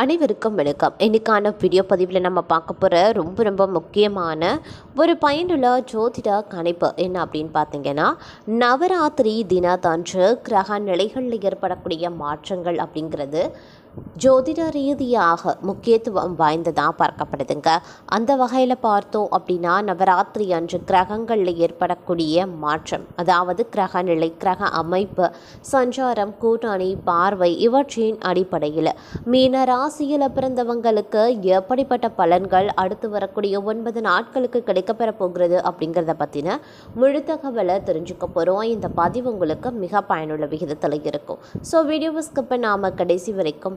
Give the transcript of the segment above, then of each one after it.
அனைவருக்கும் வணக்கம். இன்னைக்கான வீடியோ பதிவில் நம்ம பார்க்க போகிற ரொம்ப ரொம்ப முக்கியமான ஒரு பயனுள்ள ஜோதிட கணிப்பு என்ன அப்படின்னு பார்த்தீங்கன்னா நவராத்திரி தினத்தன்று கிரக நிலைகளில் ஏற்படக்கூடிய மாற்றங்கள் அப்படிங்கிறது ஜோதிட ரீதியாக முக்கியத்துவம் வாய்ந்ததாக பார்க்கப்படுதுங்க. அந்த வகையில் பார்த்தோம் அப்படின்னா நவராத்திரி அன்று கிரகங்களில் ஏற்படக்கூடிய மாற்றம் அதாவது கிரக நிலை கிரக அமைப்பு சஞ்சாரம் கூட்டணி பார்வை இவற்றின் அடிப்படையில். மீன ராசியில் பிறந்தவங்களுக்கு எப்படிப்பட்ட பலன்கள் அடுத்து வரக்கூடிய ஒன்பது நாட்களுக்கு கிடைக்கப்பெற போகிறது அப்படிங்கிறத பற்றின முழு தகவலை தெரிஞ்சுக்க போகிறோம் இந்த பதிவு உங்களுக்கு மிக பயனுள்ள விகிதத்தில் இருக்கும். ஸோ வீடியோவை ஸ்கிப்பை நாம கடைசி வரைக்கும்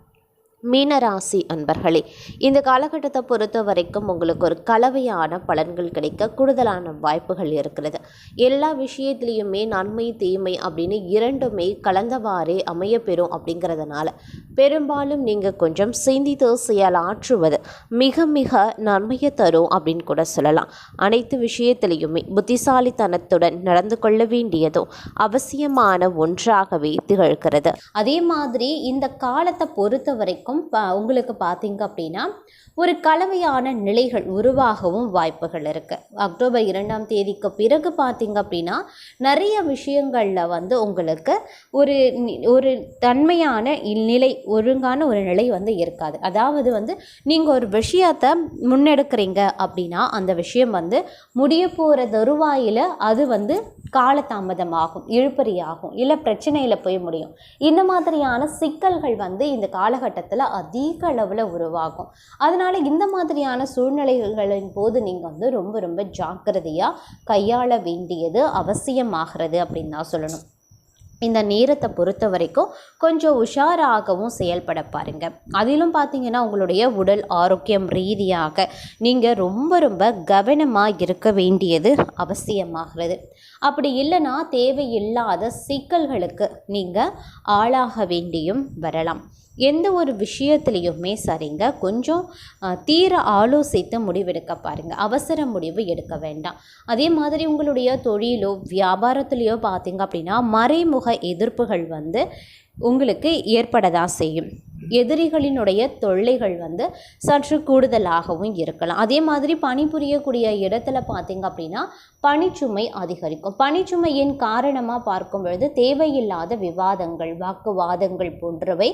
மீனராசி அன்பர்களே இந்த காலகட்டத்தை பொறுத்த வரைக்கும் உங்களுக்கு ஒரு கலவையான பலன்கள் கிடைக்க கூடுதலான வாய்ப்புகள் இருக்கிறது. எல்லா விஷயத்துலேயுமே நன்மை தீமை அப்படின்னு இரண்டுமே கலந்தவாறே அமையப்பெறும் அப்படிங்கிறதுனால பெரும்பாலும் நீங்கள் கொஞ்சம் சிந்தித்து செயலாற்றுவது மிக மிக நன்மையை தரும் அப்படின்னு கூட சொல்லலாம். அனைத்து விஷயத்திலையுமே புத்திசாலித்தனத்துடன் நடந்து கொள்ள வேண்டியதும் அவசியமான ஒன்றாகவே திகழ்கிறது. அதே மாதிரி இந்த காலத்தை பொறுத்த வரைக்கும் ப- உங்களுக்கு பார்த்தீங்க அப்படின்னா ஒரு கலவையான நிலைகள் உருவாகவும் வாய்ப்புகள் இருக்குது அக்டோபர் இரண்டாம் தேதிக்கு பிறகு பார்த்தீங்க அப்படின்னா நிறைய விஷயங்களில் வந்து உங்களுக்கு ஒரு ஒரு தன்மையான நிலை ஒழுங்கான ஒரு நிலை வந்து இருக்காது. அதாவது வந்து நீங்கள் ஒரு விஷயத்தை முன்னெடுக்கிறீங்க அப்படின்னா அந்த விஷயம் வந்து முடிய போகிற தருவாயில் அது வந்து காலதாமதமாகும் இழுப்பறியாகும் இல்லை பிரச்சனையில் போய் முடியும். இந்த மாதிரியான சிக்கல்கள் வந்து இந்த காலகட்டத்தில் அதிக அளவில் உருவாகும். அதனால் இந்த மாதிரியான சூழ்நிலைகளின் போது நீங்கள் வந்து ரொம்ப ரொம்ப ஜாக்கிரதையாக கையாள வேண்டியது அவசியமாகிறது அப்படின்னு தான் சொல்லணும். இந்த நேரத்தை பொறுத்த வரைக்கும் கொஞ்சம் உஷாராகவும் செயல்பட பாருங்க. அதிலும் பார்த்தீங்கன்னா உங்களுடைய உடல் ஆரோக்கியம் ரீதியாக நீங்கள் ரொம்ப ரொம்ப கவனமாக இருக்க வேண்டியது அவசியமாகிறது. அப்படி இல்லைன்னா தேவையில்லாத சிக்கல்களுக்கு நீங்கள் ஆளாக வேண்டியும் வரலாம். எந்த ஒரு விஷயத்துலையுமே சரிங்க. கொஞ்சம் தீர ஆலோசித்து முடிவெடுக்க பாருங்கள் அவசர முடிவு எடுக்க வேண்டாம். அதே மாதிரி உங்களுடைய தொழிலோ வியாபாரத்துலேயோ பார்த்தீங்க அப்படின்னா மறைமுக எதிர்ப்புகள் வந்து உங்களுக்கு ஏற்பட தான் செய்யும். எதிரிகளினுடைய தொல்லைகள் வந்து சற்று கூடுதலாகவும் இருக்கலாம். அதே மாதிரி பணிபுரியக்கூடிய இடத்துல பார்த்தீங்க அப்படின்னா பணிச்சுமை அதிகரிக்கும். பணிச்சுமையின் காரணமாக பார்க்கும் பொழுது தேவையில்லாத விவாதங்கள் வாக்குவாதங்கள் போன்றவை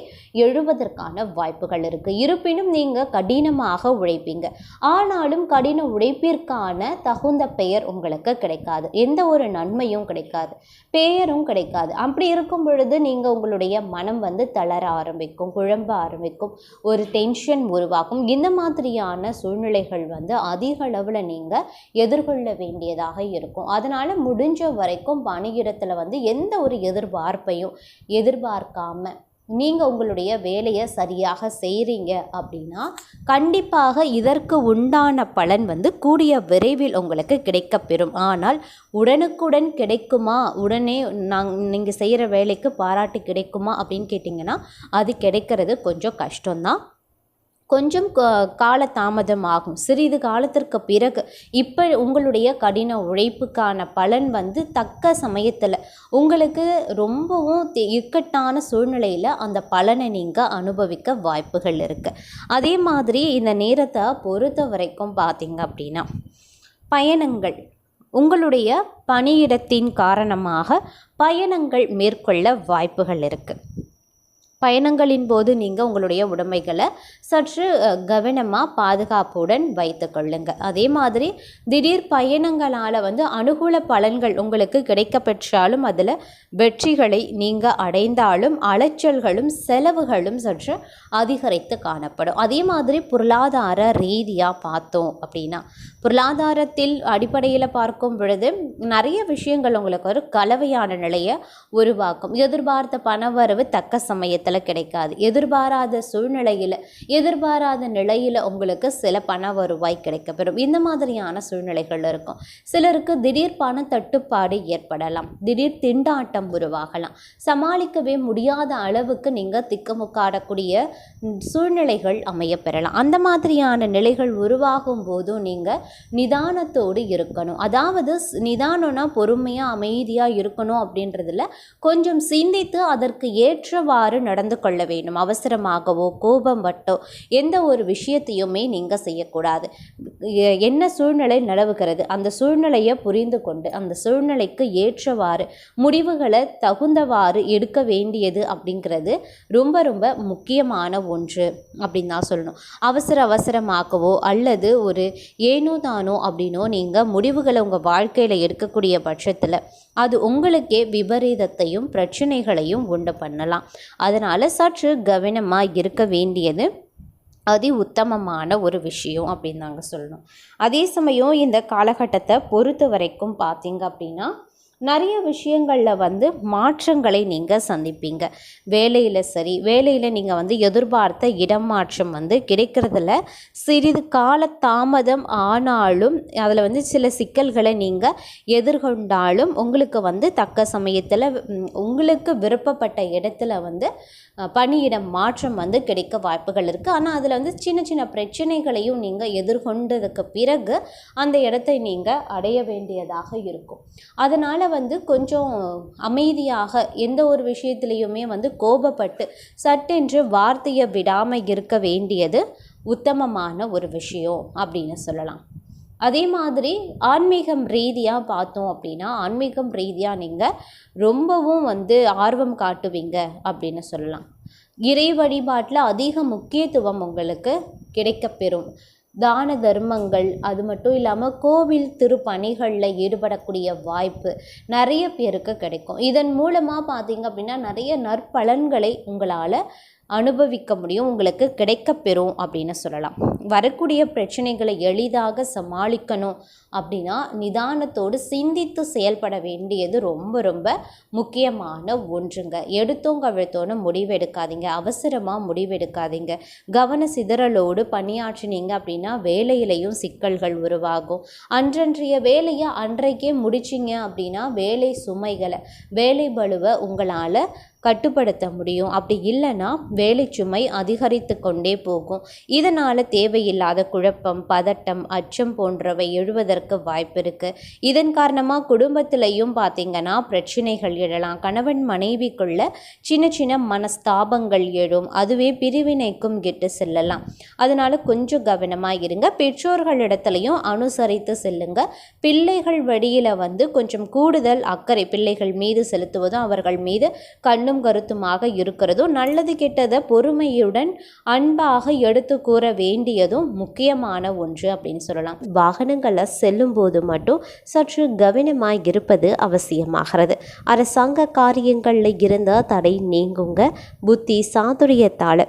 எழுவதற்கான வாய்ப்புகள் இருக்குது இருப்பினும் நீங்கள் கடினமாக உழைப்பீங்க. ஆனாலும் கடின உழைப்பிற்கான தகுந்த பெயர் உங்களுக்கு கிடைக்காது. எந்த ஒரு நன்மையும் கிடைக்காது. பெயரும் கிடைக்காது. அப்படி இருக்கும் பொழுது நீங்கள் உங்களுடைய மனம் வந்து தளர ஆரம்பிக்கும். குழம்ப ஆரம்பிக்கும். ஒரு டென்ஷன் உருவாகும். இந்த மாதிரியான சூழ்நிலைகள் வந்து அதிக அளவில் நீங்கள் எதிர்கொள்ள வேண்டியதாக இருக்கும். அதனால் முடிஞ்ச வரைக்கும் பணியிடத்தில் வந்து எந்த ஒரு எதிர்பார்ப்பையும் எதிர்பார்க்காம நீங்கள் உங்களுடைய வேலையை சரியாக செய்கிறீங்க அப்படின்னா கண்டிப்பாக இதற்கு உண்டான பலன் வந்து கூடிய விரைவில் உங்களுக்கு கிடைக்கப்பெறும். ஆனால் உடனுக்குடன் கிடைக்குமா? உடனே நாங் நீங்கள் செய்கிற வேலைக்கு பாராட்டு கிடைக்குமா அப்படின்னு கேட்டிங்கன்னா அது கிடைக்கிறது கொஞ்சம் கஷ்டம்தான். கொஞ்சம் கால தாமதம் ஆகும். சிறிது காலத்திற்கு பிறகு இப்போ உங்களுடைய கடின உழைப்புக்கான பலன் வந்து தக்க சமயத்தில் உங்களுக்கு ரொம்பவும் இக்கட்டான சூழ்நிலையில் அந்த பலனை நீங்கள் அனுபவிக்க வாய்ப்புகள் இருக்குது அதே மாதிரி இந்த நேரத்தை பொறுத்த வரைக்கும் பார்த்தீங்க அப்படின்னா பயணங்கள் உங்களுடைய பணியிடத்தின் காரணமாக பயணங்கள் மேற்கொள்ள வாய்ப்புகள் இருக்குது பயணங்களின் போது நீங்கள் உங்களுடைய உடைமைகளை சற்று கவனமாக பாதுகாப்புடன் வைத்து கொள்ளுங்க. அதே மாதிரி திடீர் பயணங்களால் வந்து அனுகூல பலன்கள் உங்களுக்கு கிடைக்க பெற்றாலும் அதில் வெற்றிகளை நீங்கள் அடைந்தாலும் அலைச்சல்களும் செலவுகளும் சற்று அதிகரித்து காணப்படும். அதே மாதிரி பொருளாதார ரீதியாக பார்த்தோம் அப்படின்னா பொருளாதாரத்தில் அடிப்படையில் பார்க்கும் பொழுது நிறைய விஷயங்கள் உங்களுக்கு ஒரு கலவையான நிலையை உருவாக்கும். எதிர்பார்த்த பணவரவு தக்க சமயத்தில் இடத்துல கிடைக்காது. எதிர்பாராத சூழ்நிலையில் எதிர்பாராத நிலையில் உங்களுக்கு சில பண வருவாய் கிடைக்கப்பெறும். இந்த மாதிரியான சூழ்நிலைகள் இருக்கும். சிலருக்கு திடீர் பண தட்டுப்பாடு ஏற்படலாம். திடீர் திண்டாட்டம் உருவாகலாம். சமாளிக்கவே முடியாத அளவுக்கு நீங்கள் திக்குமுக்காடக்கூடிய சூழ்நிலைகள் சூழ்நிலைகள் அமையப்பெறலாம். அந்த மாதிரியான நிலைகள் உருவாகும் போதும் நீங்கள் நிதானத்தோடு இருக்கணும். அதாவது நிதானம்னா பொறுமையாக அமைதியாக இருக்கணும் அப்படின்றதுல கொஞ்சம் சிந்தித்து அதற்கு ஏற்றவாறு நடந்து கொள்ள வேண்டும். அவசரமாகவோ கோபம் வட்டோ எந்த ஒரு விஷயத்தையுமே நீங்கள் செய்யக்கூடாது. என்ன சூழ்நிலை நிலவுகிறது? அந்த சூழ்நிலையை புரிந்து கொண்டு அந்த சூழ்நிலைக்கு ஏற்றவாறு முடிவுகளை தகுந்தவாறு எடுக்க வேண்டியது அப்படிங்கிறது ரொம்ப ரொம்ப முக்கியமான ஒன்று அப்படின்னு தான் சொல்லணும். அவசர அவசரமாகவோ அல்லது ஒரு ஏனோ தானோ அப்படின்னோ நீங்கள் முடிவுகளை உங்கள் வாழ்க்கையில் எடுக்கக்கூடிய பட்சத்தில் அது உங்களுக்கே விபரீதத்தையும் பிரச்சனைகளையும் உண்டு பண்ணலாம். அதனால் சற்று கவனமாக இருக்க வேண்டியது அதி உத்தமமான ஒரு விஷயம் அப்படின்னு நாங்கள் சொல்லணும். அதே சமயம் இந்த காலகட்டத்தை பொறுத்த வரைக்கும் பார்த்திங்க அப்படின்னா நிறைய விஷயங்களில் வந்து மாற்றங்களை நீங்கள் சந்திப்பீங்க. வேலையில் சரி வேலையில் நீங்கள் வந்து எதிர்பார்த்த இடமாற்றம் வந்து கிடைக்கிறதுல சிறிது கால தாமதம் ஆனாலும் அதில் வந்து சில சிக்கல்களை நீங்கள் எதிர்கொண்டாலும் உங்களுக்கு வந்து தக்க சமயத்தில் உங்களுக்கு விருப்பப்பட்ட இடத்துல வந்து பணியிடம் மாற்றம் வந்து கிடைக்க வாய்ப்புகள் இருக்குது ஆனால் அதில் வந்து சின்ன சின்ன பிரச்சனைகளையும் நீங்கள் எதிர்கொண்டதுக்கு பிறகு அந்த இடத்தை நீங்கள் அடைய வேண்டியதாக இருக்கும். அதனால் வந்து கொஞ்சம் அமைதியாக எந்த ஒரு விஷயத்துலேயுமே வந்து கோபப்பட்டு சட்டென்று வார்த்தையை விடாமல் இருக்க வேண்டியது உத்தமமான ஒரு விஷயம் அப்படின்னு சொல்லலாம். அதே மாதிரி ஆன்மீகம் ரீதியாக பார்த்தோம் அப்படின்னா ஆன்மீகம் ரீதியாக நீங்கள் ரொம்பவும் வந்து ஆர்வம் காட்டுவீங்க அப்படின்னு சொல்லலாம். இறை வழிபாட்டில் அதிக முக்கியத்துவம் உங்களுக்கு கிடைக்கப்பெறும். தான தர்மங்கள் அது மட்டும் இல்லாமல் கோவில் திருப்பணிகளில் ஈடுபடக்கூடிய வாய்ப்பு நிறைய பேருக்கு கிடைக்கும். இதன் மூலமாக பார்த்தீங்க அப்படின்னா நிறைய நற்பலன்களை உங்களால் அனுபவிக்க முடியும் உங்களுக்கு கிடைக்கப்பெறும் அப்படின்னு சொல்லலாம். வரக்கூடிய பிரச்சனைகளை எளிதாக சமாளிக்கணும் அப்படின்னா நிதானத்தோடு சிந்தித்து செயல்பட வேண்டியது ரொம்ப ரொம்ப முக்கியமான ஒன்றுங்க. எடுத்தோம் கவிழ்த்தோன்னு முடிவெடுக்காதீங்க. அவசரமாக முடிவெடுக்காதீங்க. கவன சிதறலோடு பணியாற்றினீங்க அப்படின்னா வேலையிலையும் சிக்கல்கள் உருவாகும். அன்றன்றைய வேலையை அன்றைக்கே முடிச்சிங்க அப்படின்னா வேலை சுமைகளை வேலை பழுவை உங்களால் கட்டுப்படுத்த முடியும். அப்படி இல்லைன்னா வேலை சுமை அதிகரித்து கொண்டே போகும். இதனால் தேவையில்லாத குழப்பம் பதட்டம் அச்சம் போன்றவை எழுவதற்கு வாய்ப்பு இருக்குது இதன் காரணமாக குடும்பத்திலையும் பார்த்தீங்கன்னா பிரச்சனைகள் எழலாம். கணவன் மனைவிக்குள்ள சின்ன சின்ன மனஸ்தாபங்கள் எழும். அதுவே பிரிவினைக்கும் கெட்டு செல்லலாம். அதனால் கொஞ்சம் கவனமாக இருங்க. பெற்றோர்களிடத்துலையும் அனுசரித்து செல்லுங்க. பிள்ளைகள் வழியில் வந்து கொஞ்சம் கூடுதல் அக்கறை பிள்ளைகள் மீது செலுத்துவதும் அவர்கள் மீது கண்ணும் கருத்துமாக இருக்கிறதும் நல்லது கெட்டதை பொறுமையுடன் அன்பாக எடுத்து கூற வேண்டியதும் முக்கியமான ஒன்று அப்படின்னு சொல்லலாம். வாகனங்களில் செல்லும்போது மட்டும் சற்று கவனமாய் இருப்பது அவசியமாகிறது. அரசாங்க காரியங்களில் இருந்த தடை நீங்குங்க. புத்தி சாதுரியத்தால்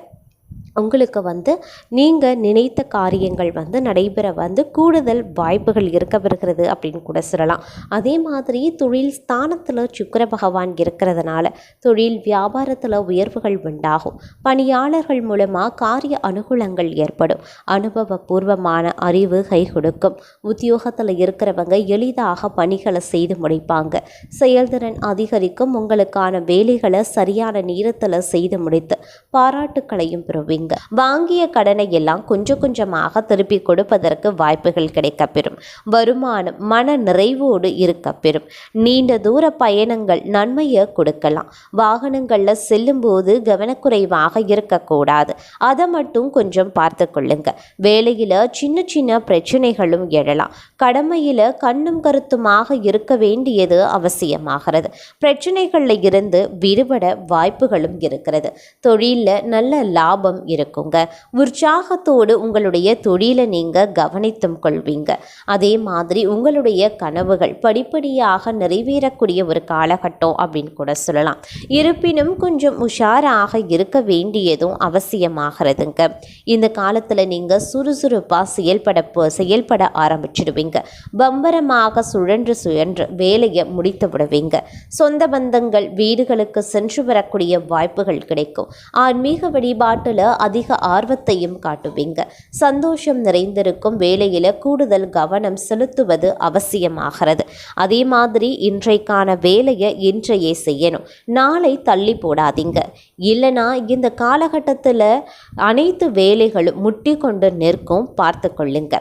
உங்களுக்கு வந்து நீங்கள் நினைத்த காரியங்கள் வந்து நடைபெற வந்து கூடுதல் வாய்ப்புகள் இருக்க வருகிறது அப்படின்னு கூட சொல்லலாம். அதே மாதிரி தொழில் ஸ்தானத்தில் சுக்கர பகவான் இருக்கிறதுனால தொழில் வியாபாரத்தில் உயர்வுகள் உண்டாகும். பணியாளர்கள் மூலமாக காரிய அனுகூலங்கள் ஏற்படும். அனுபவபூர்வமான அறிவு கை கொடுக்கும். உத்தியோகத்தில் இருக்கிறவங்க எளிதாக பணிகளை செய்து முடிப்பாங்க. செயல்திறன் அதிகரிக்கும். உங்களுக்கான வேலைகளை சரியான நேரத்தில் செய்து முடித்து பாராட்டுக்களையும் பெறுவீங்க. வாங்கிய கடனை எல்லாம் கொஞ்சம் கொஞ்சமாக திருப்பி கொடுப்பதற்கு வாய்ப்புகள் கிடைக்கப்பெறும். வருமானம் மன நிறைவோடு இருக்கப்பெறும். நீண்ட தூர பயணங்கள் நன்மையை கொடுக்கலாம். வாகனங்களில் செல்லும்போது கவனக்குறைவாக இருக்கக்கூடாது. அதை மட்டும் கொஞ்சம் பார்த்து கொள்ளுங்க. வேலையில் சின்ன சின்ன பிரச்சனைகளும் எழலாம். கடமையில் கண்ணும் கருத்துமாக இருக்க வேண்டியது அவசியமாகிறது. பிரச்சனைகளில் இருந்து விடுபட வாய்ப்புகளும் இருக்கிறது. தொழிலில் நல்ல லாபம் இருக்குங்க உற்சாகத்தோடு உங்களுடைய தொழிலை நீங்கள் கவனித்தும் கொள்வீங்க. அதே மாதிரி உங்களுடைய கனவுகள் படிப்படியாக நிறைவேறக்கூடிய ஒரு காலகட்டம் அப்படின்னு கூட சொல்லலாம். இருப்பினும் கொஞ்சம் உஷாராக இருக்க வேண்டியதும் அவசியமாகிறதுங்க. இந்த காலத்தில் நீங்கள் சுறுசுறுப்பாக செயல்பட செயல்பட ஆரம்பிச்சிடுவீங்க. பம்பரமாக சுழன்று சுழன்று வேலையை முடித்து விடுவீங்க. சொந்த பந்தங்கள் வீடுகளுக்கு சென்று வரக்கூடிய வாய்ப்புகள் கிடைக்கும். ஆன்மீக வழிபாட்டில் அதிக ஆர்வத்தையும் காட்டுவீங்க. சந்தோஷம் நிறைந்திருக்கும் வேலையில் கூடுதல் கவனம் செலுத்துவது அவசியமாகிறது. அதே மாதிரி இன்றைக்கான வேலையை இன்றையே செய்யணும். நாளை தள்ளி போடாதீங்க. இல்லைனா இந்த காலகட்டத்தில் அனைத்து வேலைகளும் முட்டி கொண்டு நிற்கும். பார்த்து கொள்ளுங்க